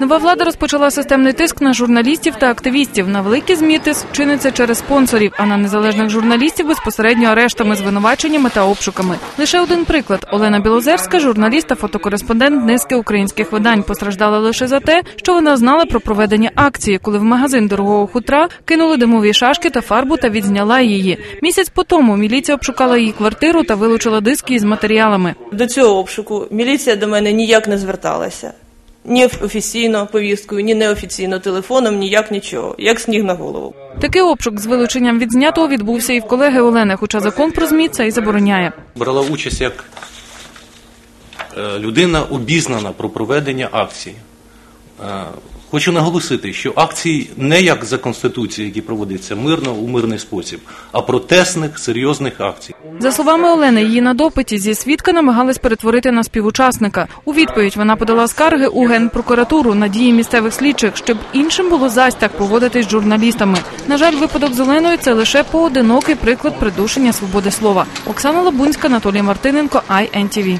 Нова влада розпочала системний тиск на журналістів та активістів. На великі змі тиск чиниться через спонсорів, а на незалежних журналістів безпосередньо арештами, звинуваченнями та обшуками. Лише один приклад: Олена Білозерська, журналіст та фотокореспондент низки українських видань, постраждала лише за те, що вона знала про проведення акції, коли в магазин дорогого хутра кинули димові шашки та фарбу та відзняла її. Місяць по тому міліція обшукала її квартиру та вилучила диски із матеріалами. До цього обшуку міліція до мене ніяк не зверталася. Ні офіційно повісткою, ні неофіційно телефоном, ніяк нічого, як сніг на голову. Такий обшук з вилученням відзнятого відбувся і в колеги Олени, хоча закон про ЗМІ це і забороняє. брала участь як е, людина обізнана про проведення акції. Е, Хочу наголосити, що акції не як за конституцією, які проводяться мирно у мирний спосіб, а протестних серйозних акцій. За словами Олени, її на допиті зі свідка намагались перетворити на співучасника. У відповідь вона подала скарги у генпрокуратуру на дії місцевих слідчих, щоб іншим було зась так поводитись з журналістами. На жаль, випадок з Оленою це лише поодинокий приклад придушення свободи слова. Оксана Лабунська, Анатолій Мартиненко, INTV.